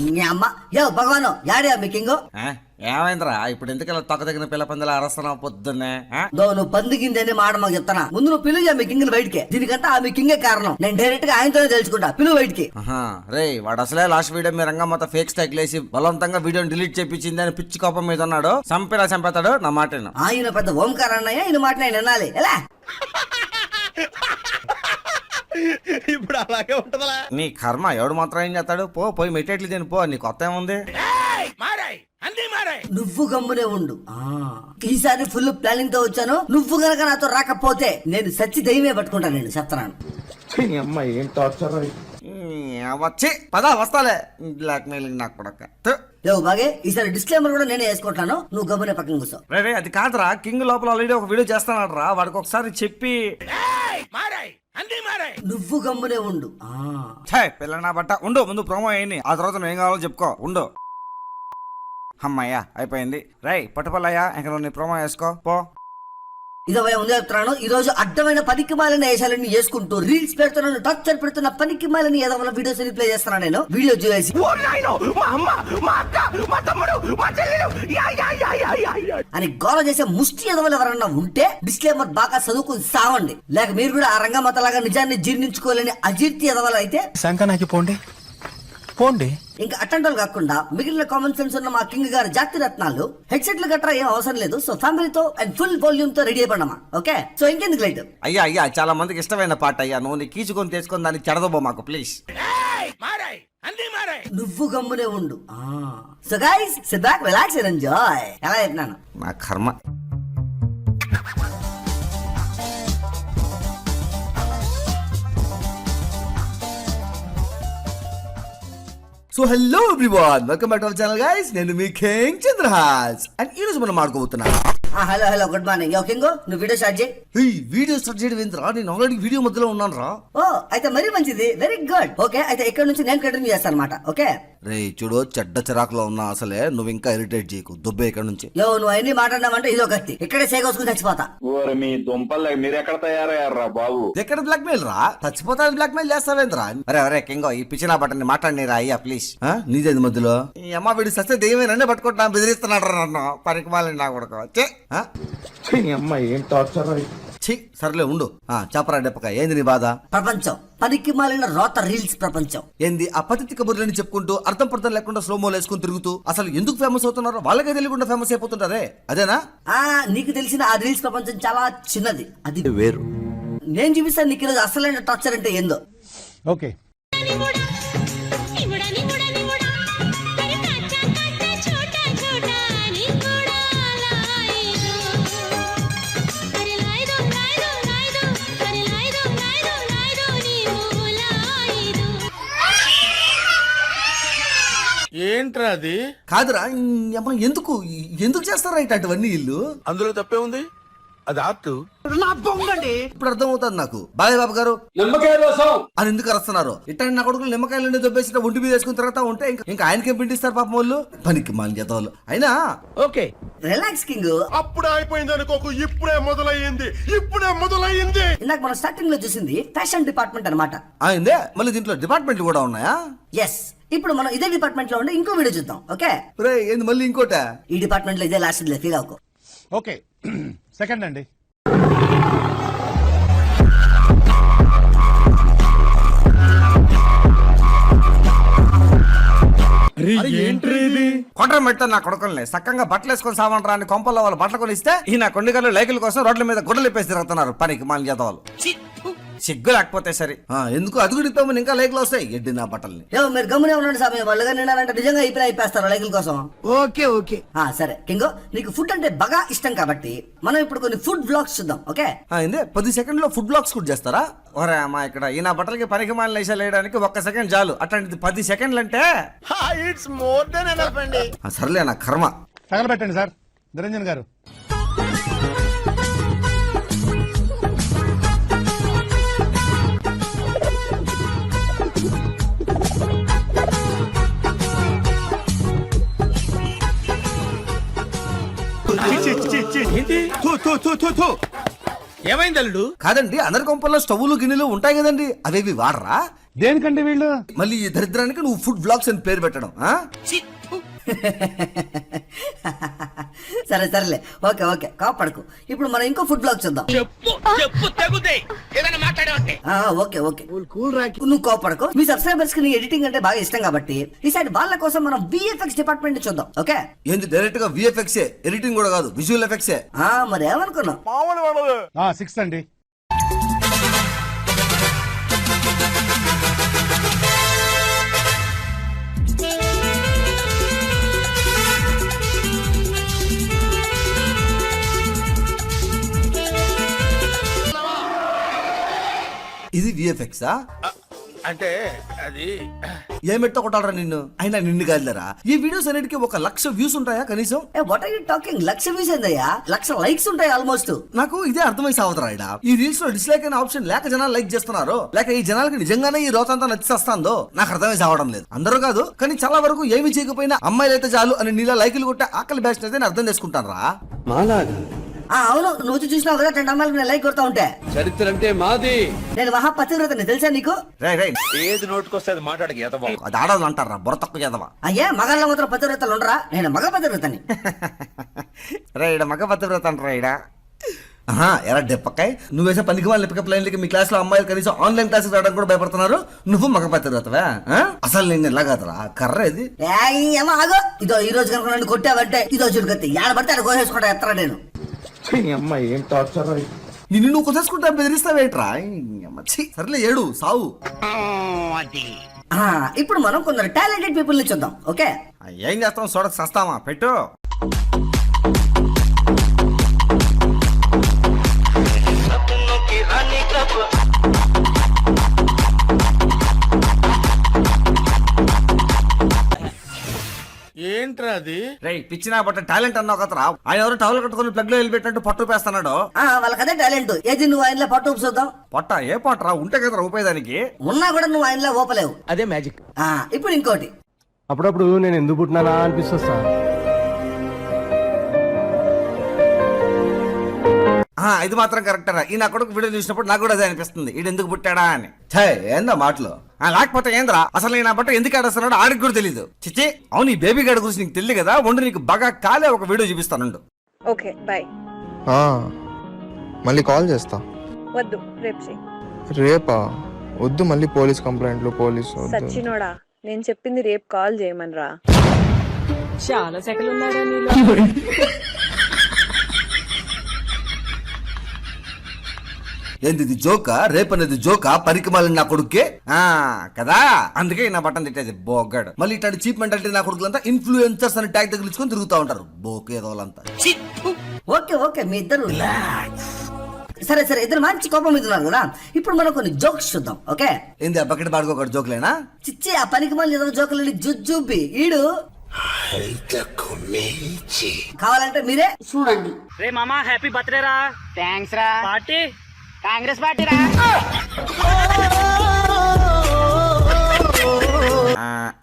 నీ అమ్మ. యో భగవాను యాడే మీ కింగ్? ఆ? ఏమైందిరా? ఇప్పుడు ఎందుకలా తొక్క తగిన పిల్ల పందిలా అరస్తున్నావు పొద్దున్నే? నువ్వు పందికిందని మాట మాకు చెప్తానా? ముందు నువ్వు పిలువు మీ కింగ్ బయటికి. దీనికంటే ఆ మీ కింగే కారణం. నేను డైరెక్ట్గా ఆయనతోనే తెలుసుకుంటా. పిలువు బయటికి. రే వాడు అసలే లాస్ట్ వీడియో మీ రంగమ్మత ఫేక్ స్టాక్ లేసి బలవంతంగా వీడియోని డిలీట్ చేపించింది అని పిచ్చి కోపం మీద ఉన్నాడు. చంపేలా చంపేతాడు నా మాట. ఆయన పెద్ద ఓంకార అన్నయ్య ఈయన మాట నేను వినాలి. ఎలా? ఇప్పుడు అలాగే ఉంటదలా. నీ కర్మ ఎవడు మాత్రం ఏం చేస్తాడు? పో పోయి మెట్టేట్లు తిని పో నీ కొత్త ఏముంది మారాయి అన్ని మారాయి. నువ్వు గమ్మునే ఉండు. ఆ. ఈసారి ఫుల్ ప్లానింగ్తో వచ్చాను. నువ్వు గనక నాతో రాకపోతే నేను సచ్చి దయ్యమే పట్టుకుంటాను నేను చెప్తున్నాను అమ్మాయి ఏం టార్చర్ వచ్చి పదా వస్తాలే. బ్లాక్ మెయిలింగ్ నాకు కొడక థు. లేవు బాగే ఈసారి డిస్క్లైమర్ కూడా నేనే వేసుకుంటాను. నువ్వు గమ్మునే పక్కన కూర్చో. రే అది కాదురా కింగ్ లోపల ఆల్రెడీ ఒక వీడియో చేస్తున్నాడు రా వాడికి ఒకసారి చెప్పి మారాయి అన్ని మారాయి నువ్వు గమ్మునే ఉండు. పిల్ల నా బట్ట. ఉండు ముందు ప్రోమో అయ్యింది ఆ తర్వాత నువ్వు ఏం కావాలో చెప్పుకో. ఉండు. అమ్మాయ్యా అయిపోయింది. రై పట్టుపల్లయ్యా ఇంకా నువ్వు నీ ప్రోమో వేసుకో. పో. భయ ముందే చెప్తున్నాను ఈ రోజు అడ్డమైన పనికి మాలిన వేషాలన్నీ చేసుకుంటూ రీల్స్ పెడుతున్నాను టార్చర్ పెడుతున్న పనికి మాలిన ఏదో వీడియోస్ రిప్లై చేస్తున్నాను నేను? వీడియో చూసి అని గోల చేసే ముష్టి ఎదవలు ఎవరన్నా ఉంటే డిస్క్లైమర్ బాగా చదువుకుని సావండి. లేక మీరు కూడా ఆ రంగమతలాగా నిజాన్ని జీర్ణించుకోలేని అజీర్తి ఎదవలు అయితే శంకనాకి పోండి. పోండి. ఇంకా అటెండల్ కాకుండా మిగిలిన కామన్ సెన్స్ ఉన్న మా కింగ్ గారి జాతి రత్నాలు హెడ్సెట్లు గట్రా ఏం అవసరం లేదు. సో ఫ్యామిలీతో అండ్ ఫుల్ వాల్యూమ్తో రెడీ అయిపోయినమ్మా ఓకే? సో ఇంకెందుకు లైట్ అయ్యా అయ్యా చాలా మందికి ఇష్టమైన పాట అయ్యా. నువ్వు నీ కీచుకొని తెచ్చుకొని దాన్ని చెడదబో మాకు ప్లీజ్ మారాయి అన్ని మారాయి. నువ్వు గమ్మునే ఉండు. So guys sit back relax and enjoy ఎలా చెప్పినాను? నా కర్మ. So hello everyone welcome back to our channel guys నేను మీ కింగ్ చంద్రహాస్. అండ్ ఈరోజు మనం మాట్లాడుకోబోతున్నా hello hello good morning yo king నువ్వు వీడియో స్టార్ట్ చేయి. ఈ వీడియో స్టార్ట్ చేయడం ఏంద్రా? నేను ఆల్రెడీ వీడియో మధ్యలో ఉన్నాను రా ఓ అయితే మరీ మంచిది. వెరీ గుడ్ ఓకే అయితే ఇక్కడ నుంచి నేను కంటిన్యూ చేస్తాను అనమాట ఓకే రే చూడు చెడ్డ చిరాకులో ఉన్నా అసలే నువ్వు ఇంకా ఇరిటేట్ చేయకు. దుబ్బే ఇక్కడ నుంచి. యో నువ్వు అన్ని మాట్లాడినావంటే ఇదో కత్తి ఇక్కడే సేకొసుకుని చచ్చిపోతా. ఓరి మీ దుంపలు మీరు ఎక్కడ తయారయ్యారా బాబు? ఎక్కడ బ్లాక్ మెయిల్ రా? చచ్చిపోతాను బ్లాక్ మెయిల్ చేస్తావేంద్రా? అరే అరే కింగో ఈ పిచ్చిన బట్టని మాట్లాడి రా అయ్యా ప్లీజ్ నీదేది మధ్యలో? ఈ అమ్మ వీడి సస్తే దెయ్యమే నన్నే పట్టుకుంటున్నా బెదిరిస్తున్నాడు రా నన్ను. పనికి మాలని నా కొడుకు? అమ్మాయి ఏం టార్చర్ ఛీ సర్లే ఉండు. ఆ, చెప్పరా డెప్పక ఏంది నీ బాధ? ప్రపంచం. పనికి మాలిన రోత రీల్స్ ప్రపంచం. ఏంది ఆ పతితి కబుర్లని చెప్పుకుంటూ అర్థం పర్థం లేకుండా స్లోమో వేసుకుని తిరుగుతూ అసలు ఎందుకు ఫేమస్ అవుతున్నారో వాళ్ళకే తెలియకుండా ఫేమస్ అయిపోతుంటారే? అదేనా? ఆ నీకు తెలిసిన ఆ రీల్స్ ప్రపంచం చాలా చిన్నది. అది వేరు. నేను చూపిస్తాను నీకు ఈరోజు అసలైన టార్చర్ అంటే ఏందో. ఓకే. ఏంట్రా అది? కాదురా అమ్మ ఎందుకు ఎందుకు చేస్తారా ఇట్లాంటివన్నీ ఇల్లు? అందులో తప్పే ఉంది. అది ఆర్ట్. ఇప్పుడు అర్థమవుతుంది నాకు. బాలయ్య బాబు గారు నిమ్మకాయ రసం అని ఎందుకు అరుస్తున్నారు? ఇట్లాంటి నా కొడుకులు నిమ్మకాయలు దొబ్బేసి ఒంటి మీద వేసుకున్న తర్వాత ఉంటే ఇంకా ఇంకా ఆయనకేం పిండిస్తారు పాపం వాళ్ళు? పనికి మాలి జతవాళ్ళు. అయినా? ఓకే. రిలాక్స్ కింగ్ అప్పుడే అయిపోయింది అనుకోకు ఇప్పుడే మొదలయ్యింది. ఇప్పుడే మొదలయ్యింది. ఇందాక మనం స్టార్టింగ్లో చూసింది ఫ్యాషన్ డిపార్ట్మెంట్ అన్నమాట. అయిందే మళ్ళీ దీంట్లో డిపార్ట్మెంట్లు కూడా ఉన్నాయా? ఎస్ ఇప్పుడు మనం ఇదే డిపార్ట్మెంట్లో ఉండే ఇంకో వీడియో చూద్దాం ఓకే? రే ఏంది మళ్ళీ ఇంకోట? ఈ డిపార్ట్మెంట్లో ఇదే లాస్ట్ ఫీల్ అవుకో. ఓకే సెకండ్ అండి. కొండ్ర పెడతాను నా కొడుకుల్ని సక్కంగా బట్టలు వేసుకొని సామంటారా అని కొంపల్లో వాళ్ళు బట్టలు కొనిస్తే ఈ నా కొండగల్లు లైకుల కోసం రోడ్ల మీద గుడ్డలు ఇప్పేసి తిరుగుతున్నారు పనికి మాలి జతవాళ్ళు సిగ్గు లేకపోతే సరే. ఆ, ఎందుకు? అది కూడా ఇంకా లైకులు వస్తాయి. ఎడ్డి నా బట్టల్ని. ఏమో మీరు గమ్మునే ఉండండి సమయం వాళ్ళుగా నిన్నారంటే నిజంగా అయిపోయినా అయిపోస్తారు లైకుల కోసం. Okay okay. ఆ సరే. కింగో నీకు ఫుడ్ అంటే బాగా ఇష్టం కాబట్టి మనం ఇప్పుడు కొన్ని ఫుడ్ బ్లాగ్స్ చూద్దాం ఓకే? అయిందే పది సెకండ్లో ఫుడ్ బ్లాక్స్ కూడా చేస్తారా? ఒరే అమ్మా ఇక్కడ ఈ నా బట్టలకి పనికి మాలిన వేసాలు వేయడానికి ఒక్క సెకండ్ చాలు. అట్లాంటిది పది సెకండ్లు అంటే ఇట్స్ మోర్ దెన్ ఎనఫ్ అండి. ఆ, సర్లే నా కర్మ. తగలబెట్టండి సార్. నిరంజన్ గారు. ఏమైంది అల్లుడు? కాదండి అందరి కొంపల్లో స్టవ్లు గిన్నెలు ఉంటాయి కదండి. అవేవి వాడరా? దేనికండి వీళ్ళు? మళ్ళీ ఈ దరిద్రానికి నువ్వు ఫుడ్ బ్లాగ్స్ అని పేరు పెట్టడం ఆ? సరే సరేలే. Okay okay. కాపాడకు. ఇప్పుడు మనం ఇంకో ఫుడ్ బ్లాగ్ చూద్దాం. చెప్పు చెప్పు తగుదే. ఏదైనా మాట్లాడవంటే. ఆ, ఓకే ఓకే. నువ్వు కోపడకు. మీ సబ్స్క్రైబర్స్కి నీ ఎడిటింగ్ అంటే బాగా ఇష్టం కాబట్టి ఈసారి వాళ్ళ కోసం మనం విఎఫ్ఎక్స్ డిపార్ట్మెంట్ చూద్దాం ఓకే? ఏంది డైరెక్ట్గా విఎఫ్ఎక్సే ఎడిటింగ్ కూడా కాదు విజువల్ ఎఫెక్ట్సే ఆ మరి ఏమనుకున్నావు? ఆ సిక్స్ అండి. విఎఫ్ఎక్సా అంటే అది కొట్టాలరా నిన్ను? అయినా నిన్ను కాదులేరా? ఈ వీడియోస్ అన్నిటికీ ఒక లక్ష వ్యూస్ ఉంటాయా కనీసం? ఏ what are you talking lakh views ఏందయ్యా? లక్ష లైక్స్ ఉంటాయి ఆల్మోస్ట్ నాకు ఇదే అర్థమై సాగుతారా ఇడ ఈ రీల్స్లో డిస్లైక్ అనే ఆప్షన్ లేక జనాలు లైక్ చేస్తున్నారు. లేక ఈ జనాలకి నిజంగానే ఈ రోజంతా నచ్చిస్తాందో నాకు అర్థమై సావడం లేదు. అందరూ కాదు కానీ చాలా వరకు ఏమి చేయకపోయినా అమ్మాయిలు అయితే చాలు అని నీలా లైకులు కొట్టే ఆకలి బ్యాచ్ అయితే నేను అర్థం చేసుకుంటాను రా ఆ అవును నువ్వు వచ్చి చూసినావు కదా రెండు అమ్మాయిలకు నేను లైక్ కొడతా ఉంటే. చరిత్ర అంటే మాది. నేను మహా పతివ్రతని తెలుసా నీకు? రే రే ఏది నోటుకొస్తే అది మాట్లాడక ఎదవా అది ఆడవాళ్ళు అంటారా? బుర్ర తక్కువ చేదవా అయ్యా మగాళ్ళ మాత్రం పతివ్రతలు ఉండరా? నేను మగ పతివ్రతని రే ఇడ మగ పత్రివ్రత అంటారా ఇడ ఆహా ఎరా డెప్పకాయ్. నువ్వు వేసే పనికి వాళ్ళ పికప్ లైన్లకి మీ క్లాస్లో అమ్మాయిలు కనీసం ఆన్లైన్ క్లాసెస్ రావడానికి కూడా భయపడుతున్నారు? నువ్వు మగ పత్రివ్రతవా ఆ? అసలు నేను ఎలా కాదురా కర్ర ఇది. ఏమో ఆగో. ఇదో ఈ రోజు కనుక నన్ను కొట్టావంటే ఇదో చురుకత్తి ఏడ పడితే అక్కడ కోసేసుకుంటా ఎత్తరా నేను. నిన్ను నువ్వు కుదేసుకుంటా బెదిరిస్తావేట్రా? ఈ అమ్మ, ఛీ, సర్లే ఏడు సావు. ఆ, ఇప్పుడు మనం కొందరు టాలెంటెడ్ పీపుల్ని చూద్దాం ఓకే? ఆ, ఏం చేస్తాం? చూడక సస్తామా? పెట్టు. ఏంట్రా అది. రే పిచ్చినా బట్ట టాలెంట్ అన్నావు కదరా ఆయన ఎవరు టవల్ కట్టుకుని ప్లగ్లో వెళ్ళిపెట్టినట్టు పట్టు పేస్తున్నాడు. ఆ వాళ్ళకి అదే టాలెంట్ ఏది నువ్వు ఆయనలో పట్టు చూద్దాం పొట్ట? ఏ పొట్టరా ఉంటే కదరా ఉపయోగానికి ఉన్నా కూడా నువ్వు ఆయనలో ఊపలేవు. అదే మ్యాజిక్ ఇప్పుడు ఇంకోటి. అప్పుడప్పుడు నేను ఎందుకు పుట్టినానా అనిపిస్తుంది సార్. ఇది మాత్రం కరెక్టరా ఈ నా కొడుకు వీడియో చూసినప్పుడు నాకు కూడా అదే అనిపిస్తుంది. ఈడు ఎందుకు పుట్టాడా అని. ఛే, ఏందా మాటలు. లేకపోతే ఏంద్రా? అసలు నేను నా బట్ట ఎందుకు ఆడేస్తున్నాడో ఆడికి కూడా తెలీదు. చిచ్చి అవును ఈ బేబీ గడ్ గురించి నీకు తెలియదు కదా? వండు నీకు బాగా కాలే ఒక వీడియో చూపిస్తానుండు ఓకే బాయ్. ఆ, మళ్ళీ కాల్ చేస్తా. వద్దు రేపు వద్దు మళ్ళీ పోలీస్ కంప్లైంట్లు పోలీస్ సచ్చినోడా నేను చెప్పింది రేపు కాల్ చేయమనరా. ఏంది ఇది జోకా రేపు అనేది జోకా? పరికమాలని నా కొడుకే ఆ కదా? అందుకే నా బట్టన్ తిట్టేది బోగ్గాడు మళ్ళీ ఇట్లాంటి చీప్ మెంటాలిటీ నా కొడుకులంతా ఇన్ఫ్లుయెన్సర్స్ అని ట్యాగ్ తగిలించుకొని తిరుగుతూ ఉంటారు. బోకు ఏదోలంతా ఓకే ఓకే మీ ఇద్దరు. సరే సరే ఇద్దరు మంచి కోపం మీద ఉన్నారు కదా? ఇప్పుడు మనం కొన్ని జోక్స్ చూద్దాం ఓకే? ఏంది ఆ బకెట్ బాడుకోకూడదు జోకులేనా? చిచ్చి ఆ పనికి మళ్ళీ ఏదో జోకులని జుజ్జుబ్బి ఈడు? కావాలంటే మీరే. చూడండి. రే మామా హ్యాపీ బర్త్డే రా. థ్యాంక్స్ రా. పార్టీ? కాంగ్రెస్ పార్టీరా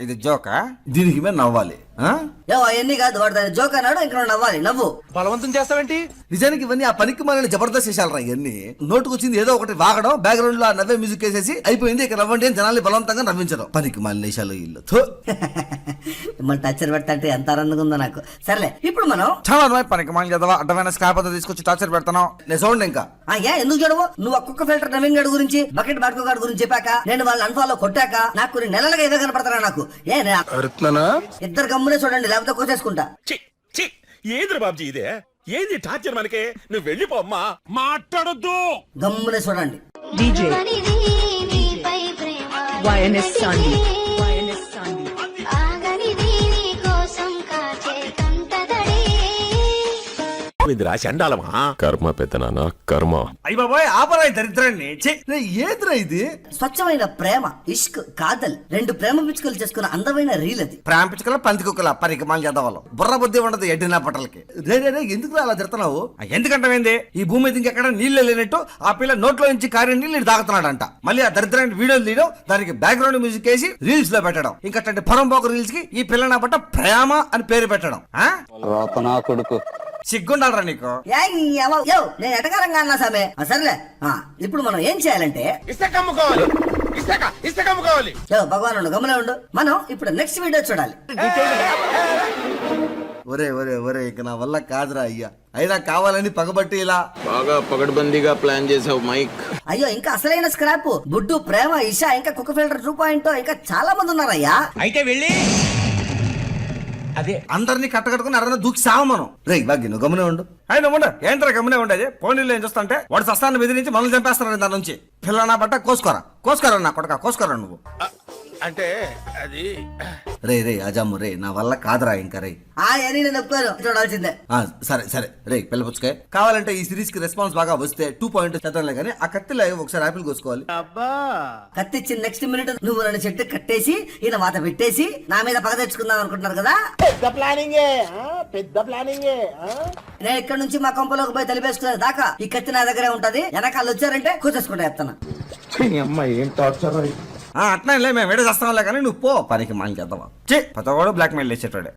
ఇది జోకా? దీనికి మీద నవ్వాలి. అవన్నీ కాదు వాడు జోక్ అన్నాడు ఇంకా నువ్వు నవ్వాలి నవ్వు. బలవంతం చేస్తావేంటి? నిజానికి ఇవన్నీ ఆ పనికి మనల్ని జబర్దస్త్ చేశాలరా ఇవన్నీ? నోటుకు వచ్చింది ఏదో ఒకటి వాగడం బ్యాక్గ్రౌండ్లో ఆ నవ్వే మ్యూజిక్ వేసేసి అయిపోయింది ఇక నవ్వండి అని జనాల్ని బలవంతంగా నవ్వించడం. పనికి మన దేశాలు ఇల్లు. థు. మిమ్మల్ని టచ్చర్ పెడతా ఎంత ఆనందంగా ఉందో నాకు. సర్లే ఇప్పుడు మనం చాలా పనికి మన చదవా అడ్డమైన స్కాప్ అంతా తీసుకొచ్చి టార్చర్ పెడతాను నేను చూడండి ఇంకా. ఆ ఏ ఎందుకు చూడవు? నువ్వు ఆ కుక్క ఫిల్టర్ నవీన్ గడ్ గురించి బకెట్ బాట్కో గారి గురించి చెప్పాక నేను వాళ్ళ అన్ఫాలో కొట్టాక నాకు కొన్ని నెలలుగా ఏదో కనపడతారా నాకు. ఏ ఇద్దరు గమ్మునే చూడండి లేకపోతే కోసేసుకుంటా ఛీ, ఛీ, ఏంద్ర బాబ్జీ ఇదే? ఏంది టార్చర్ మనకి? నువ్వు వెళ్ళిపో అమ్మా. మాట్లాడొద్దు. గమ్మునే చూడండి. ప్రేమ ఆగనిది ఇది రా చండాలమా? కర్మ పెద్దనాన్న కర్మ. అయ్యి బాబాయ్ ఆపరాయి దరిద్రాన్ని. ఛీ, రే, ఏంద్రా ఇది? స్వచ్ఛమైన ప్రేమ ఇష్క్ కాదల్ రెండు ప్రేమ పిచ్చుకలు చేసుకున్న అందమైన రీల్ అది. ప్రేమ పిచ్చుకల పంది కుక్కల పనికి మన చదవాలి బుర్ర బుద్ధి ఉండదు ఎడ్డిన పట్టలకి. రే రే రే ఎందుకు అలా తిడుతున్నావు? ఎందుకంటే ఈ భూమి మీద ఇంకెక్కడ నీళ్ళు లేనట్టు ఆ పిల్ల నోట్లో నుంచి కారే నీళ్ళు తాగుతున్నాడంట. మళ్ళీ ఆ దరిద్రాన్ని వీడియోలు తీయడం దానికి బ్యాక్గ్రౌండ్ మ్యూజిక్ వేసి రీల్స్లో పెట్టడం. ఇంకా అట్లాంటి పరంపోక రీల్స్కి ఈ పిల్ల నా బట్ట ప్రేమ అని పేరు పెట్టడం. ఆ? నా కొడుకు. సిగ్గుండాలరా నీకు. నేను ఎటకారంగా అన్నా సామే ఆ, సర్లే. ఆ, ఇప్పుడు మనం ఏం చేయాలంటే ఇస్తే కమ్ముకోవాలి ఇస్తాక ఇస్తాక కావాలి యో భగవాన్ ఉండు గమనే ఉండు. మనం ఇప్పుడు నెక్స్ట్ వీడియో చూడాలి. ఒరే ఒరే ఒరే ఇక నా వల్ల కాదురా అయ్యా. అయినా కావాలని పగబట్టి ఇలా బాగా పగడ్బందీగా ప్లాన్ చేసావు మైక్. అయ్యో ఇంకా అసలైన స్క్రాప్ బుడ్డు ప్రేమ ఇషా ఇంకా కుక్క ఫిల్టర్ టూ పాయింట్ ఇంకా చాలా మంది ఉన్నారయ్యా. అయితే వెళ్ళి అదే. అందరినీ కట్టకట్టుకుని అరన దూకి సావు మనం. రే బాగ్య నువ్వు గమనే ఉండు. ఆయన ఉండు. ఏంట్రా గమనే ఉండేది? పోనీళ్ళు ఏం చూస్తుంటే వాడు సస్తాన్ని బెదిరించి మనల్ని చంపేస్తున్నాడు దాని నుంచి? పిల్లనా బట్ట కోసుకోరా. కోసుకోరా నా కొడక కోసుకోరా నువ్వు? అంటే అది రే రే అజాము రే నా వల్ల కాదురా ఇంకా రే. ఆ నేను ఒప్పుకోను చూడాల్సిందే. ఆ, సరే సరే రే పిల్లపుచ్చుకాయ కావాలంటే ఈ సిరీస్కి రెస్పాన్స్ బాగా వస్తే టూ పాయింట్ చదవలే కానీ ఆ కత్తిలో ఒకసారి ఆపిల్ కోసుకోవాలి. కత్తిచ్చిన నెక్స్ట్ మినిట్ నువ్వు నన్ను చెట్టు కట్టేసి ఈయన వాత పెట్టేసి నా మీద పగ తెచ్చుకుందాం అనుకుంటున్నారు కదా? పెద్ద ప్లానింగే పెద్ద ప్లానింగే నేను ఇక్కడ నుంచి మా కొంపలోకి పోయి తలిపేసుకునే దాకా ఈ కత్తి నా దగ్గరే ఉంటది. వెనకాల వచ్చారంటే కూర్చేసుకుంటా చెప్తాను ఆ, అట్లా లే మేము వేడే చేస్తాంలే కానీ నువ్వు పో పనికి మాని చేద్దామా చే పతవాడు blackmail చేసేటాడే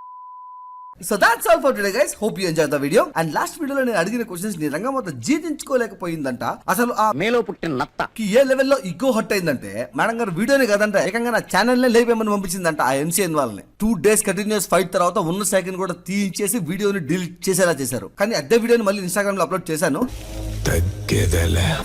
so that's all for today guys hope you enjoy the video and last వీడియోలో నేను అడిగిన క్వశ్చన్స్ని రంగమ్మతో జీర్ణించుకోలేకపోయిందంట. అసలు ఆ మేలో పుట్టిన నత్త. కి ఏ లెవెల్లో ఇగో హట్ అయిందంటే మేడం గారు వీడియోని కదంట ఏకంగా నా ఛానల్ లేపేమని పంపించిందంట ఆ ఎంసీఎన్ వాళ్ళని. టూ డేస్ కంటిన్యూస్ ఫైట్ తర్వాత ఉన్న సెకండ్ కూడా తీయించేసి వీడియోని డిలీట్ చేసేలా చేశారు. కానీ అదే వీడియోని మళ్ళీ ఇన్స్టాగ్రామ్లో అప్లోడ్ చేశాను.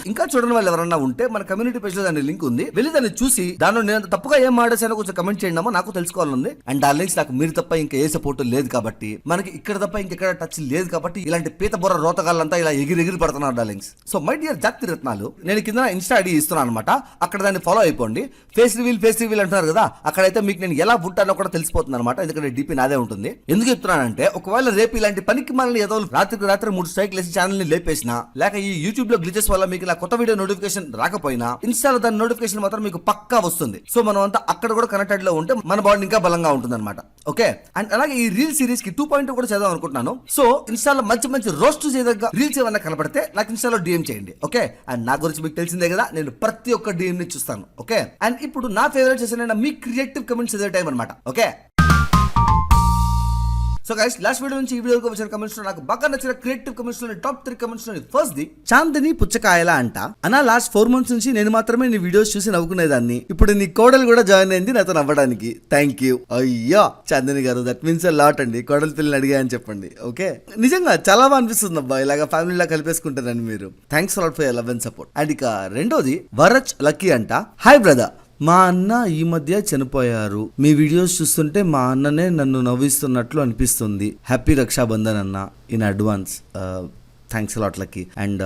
ఇంకా చూడని వాళ్ళు ఎవరన్నా ఉంటే మన కమ్యూనిటీ పేజ్లో దాని లింక్ ఉంది. వెళ్ళి దాన్ని చూసి దానిలో నేను తప్పుగా ఏం ఆడేసానో కొంచెం కమెంట్ చేయండి నాకు తెలుసుకోవాలనుంది. అండ్ ఆ లింక్స్ నాకు మీరు తప్ప ఇంకా ఏ సపోర్ట్ లేదు కాబట్టి మనకి ఇక్కడ తప్ప ఇంకెక్కడ టచ్ లేదు కాబట్టి ఇలాంటి పీత బుర్ర రోతగాళ్ళంతా ఇలా ఎగిరి ఎగిరి పడుతున్నారు డార్లింగ్స్ సో మై డియర్ జాతి రత్నాలు నేను కింద ఇన్స్టా ఐడి ఇస్తున్నాను అనమాట అక్కడ దాన్ని ఫాలో అయిపోండి. ఫేస్ రివీల్ ఫేస్ రివీల్ అంటున్నారు కదా అక్కడైతే మీకు నేను ఎలా ఉంటానో కూడా తెలిసిపోతుంది అనమాట ఎందుకంటే డిపి నాదే ఉంటుంది. ఎందుకు చెప్తున్నానంటే ఒకవేళ రేపు ఇలాంటి పనికి మనల్ని ఏదో రాత్రికి రాత్రి మూడు స్ట్రైక్ లేసి ఛానల్ని లేపేసినా లేక ఈ యూట్యూబ్ లో గ్లిచెస్ వల్ల మీకు ఇలా కొత్త వీడియో నోటిఫికేషన్ రాకపోయినా ఇన్స్టాలో దాని నోటిఫికేషన్ మాత్రం మీకు పక్కా వస్తుంది. సో మనం అంతా అక్కడ కూడా కనెక్టెడ్లో ఉంటే మన బాడీ ఇంకా బలంగా ఉంటుంది అనమాట ఓకే? అండ్ అలాగే ఈ రీల్ సిరీస్కి టూ పాయింట్ కూడా చేద్దాం అనుకుంటున్నాను. సో ఇన్స్టాలో మంచి మంచి రోస్ట్ చేయదగ్గ రీల్స్ ఏమైనా కనపడితే నాకు ఇన్స్టాలో డిఎం చేయండి. ఓకే? అండ్ నా గురించి మీకు తెలిసిందే కదా నేను ప్రతి ఒక్క డిఎం ని చూస్తాను. ఓకే? అండ్ ఇప్పుడు నా ఫేవరెట్ చేసిన మీ క్రియేటివ్ కమెంట్స్ చదివే టైం అనమాట okay? So guys last video నుంచి ఈ వీడియోకి వచ్చిన కమెంట్స్ నాకు బాగా నచ్చిన క్రియేటివ్ కమెంట్స్లోని టాప్ త్రీ కమెంట్స్లోని ఫస్ట్ ది చాందిని పుచ్చకాయల అంట. అనా లాస్ట్ ఫోర్ మంత్స్ నుంచి నేను మాత్రమే నీ వీడియోస్ చూసి నవ్వుకునేదాన్ని. ఇప్పుడు నీ కోడలు కూడా జాయిన్ అయింది నాతో నవ్వడానికి. థ్యాంక్ యూ అయ్యో! చాందిని గారు దట్ మీన్స్ లాట్ అండి. కోడల పిల్లని అడిగా అని చెప్పండి. ఓకే నిజంగా చాలా బాగా అనిపిస్తుంది అబ్బా. ఇలాగ ఫ్యామిలీలా కలిపేసుకుంటారని మీరు. Thanks lot for love and support and ఇక రెండోది వరచ్ లక్కీ అంట. హాయ్ బ్రదర్ మా అన్న ఈ మధ్య చనిపోయారు. మీ వీడియోస్ చూస్తుంటే మా అన్ననే నన్ను నవ్విస్తున్నట్లు అనిపిస్తుంది. హ్యాపీ రక్షాబంధన్ అన్న in advance. Thanks lot lucky and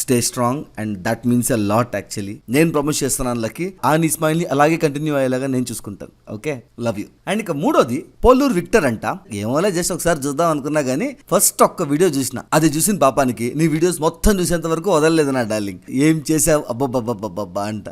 stay strong and that means a lot actually నేను ప్రమోట్ చేస్తున్నాను లక్కీ ఆ నీ స్మైల్ని అలాగే కంటిన్యూ అయ్యేలాగా నేను చూసుకుంటాను. ఓకే లవ్ యూ అండ్ ఇక మూడోది పోలూరు విక్టర్ అంట. ఏమోలే జస్ట్ ఒకసారి చూద్దాం అనుకున్నా కానీ ఫస్ట్ ఒక్క వీడియో చూసిన. అది చూసిన పాపానికి నీ వీడియోస్ మొత్తం చూసేంత వరకు వదలలేదు నా డార్లింగ్ ఏం చేసావు అబ్బబ్బబ్బబ్బబ్బా అంట.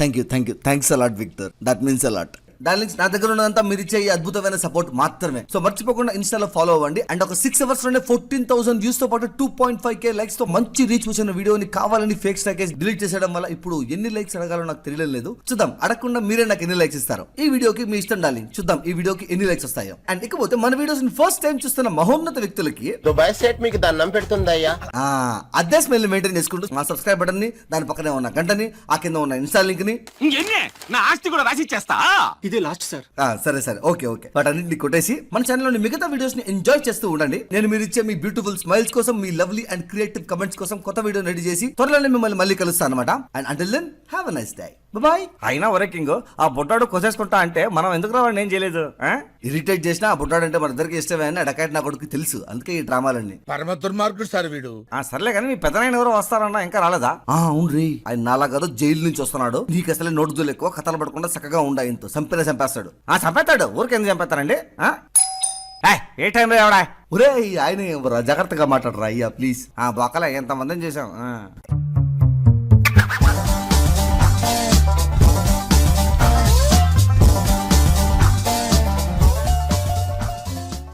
Thank you thank you thanks a lot Victor that means a lot darlings నా దగ్గర ఉన్నదంతా మీరు ఇచ్చే ఈ అద్భుతమైన సపోర్ట్ మాత్రమే. సో మర్చిపోకుండా ఇన్స్టాలో ఫాలో అవ్వండి. అండ్ ఒక సిక్స్ అవర్స్లోనే ఫోర్టీన్ థౌసండ్ వ్యూస్తో పాటు టూ పాయింట్ ఫైవ్ కే లైక్స్తో మంచి రీచ్ వచ్చిన వీడియోని కావాలని ఫేక్ స్టాకేజ్ డిలీట్ చేసేయడం వల్ల ఇప్పుడు ఎన్ని లైక్స్ అడగాలో నాకు తెలియడం లేదు. చూద్దాం అడగకుండా మీరే నాకు ఎన్ని లైక్స్ ఇస్తారు. ఈ వీడియోకి మీ ఇష్టం డార్లింగ్ చూద్దాం ఈ వీడియోకి ఎన్ని లైక్స్ వస్తాయో. అండ్ ఇకపోతే మన వీడియోస్ ఫస్ట్ టైం చూస్తున్న మహోన్నత వ్యక్తులకి దుబాయ్ సెట్ మీకు దండం పెడుతుందయ్యా. ఆ అదే స్మెల్ మెయింటైన్ చేసుకుంటూ మా సబ్స్క్రైబ్ బటన్ని దాని పక్కనే ఉన్న గంటని ఆ కింద ఉన్న ఇన్స్టా లింక్ని నా ఆస్తి కూడా రాసి ఇచ్చేస్తా ఇదే లాస్ట్ సార్ ఆ, సరే సరే. Okay okay. వాటన్నింటిని కొట్టేసి మన ఛానల్లోని మిగతా వీడియోస్ని ఎంజాయ్ చేస్తూ ఉండండి. నేను మీరు ఇచ్చే మీ బ్యూటిఫుల్ స్మైల్స్ కోసం మీ లవ్లీ అండ్ క్రియేటివ్ కమెంట్స్ కోసం కొత్త వీడియో రెడీ చేసి త్వరలోనే మిమ్మల్ని మళ్ళీ కలుస్తాను అనమాట and until then have a nice day bye అయినా ఒరే కింగ్ ఆ బుట్టాడు కొసేసుకుంటా అంటే మనం ఎందుకు రావాడి ఏం చేయలేదు ఇరిటేట్ చేసినా ఆ బుట్టాడు అంటే మన ఇద్దరికి ఇష్టమే అని అడకాటి నా కొడుకు తెలుసు. అందుకే ఈ డ్రామాలన్నీ. పరమ దుర్మార్గుడు సార్ వీడు. ఆ సర్లే కానీ మీ పెద్దనాయన ఎవరో వస్తారన్నా ఇంకా రాలేదా? ఆ అవును రీ. ఆయన నాలా కాదు జైలు నుంచి వస్తున్నాడు. నీకు అసలే నోటుదులు ఎక్కువ కథలు పడకుండా చక్కగా ఉండా ఇంతో చంపిన చంపేస్తాడు. ఆ చంపేస్తాడు? ఊరికెందుకు చంపేస్తారండి? ఏ టైంలో ఎవడా? ఒరే ఆయన జాగ్రత్తగా మాట్లాడరా అయ్యా ప్లీజ్. ఆ బొక్కల ఎంతమందిని చేసాం ఆ.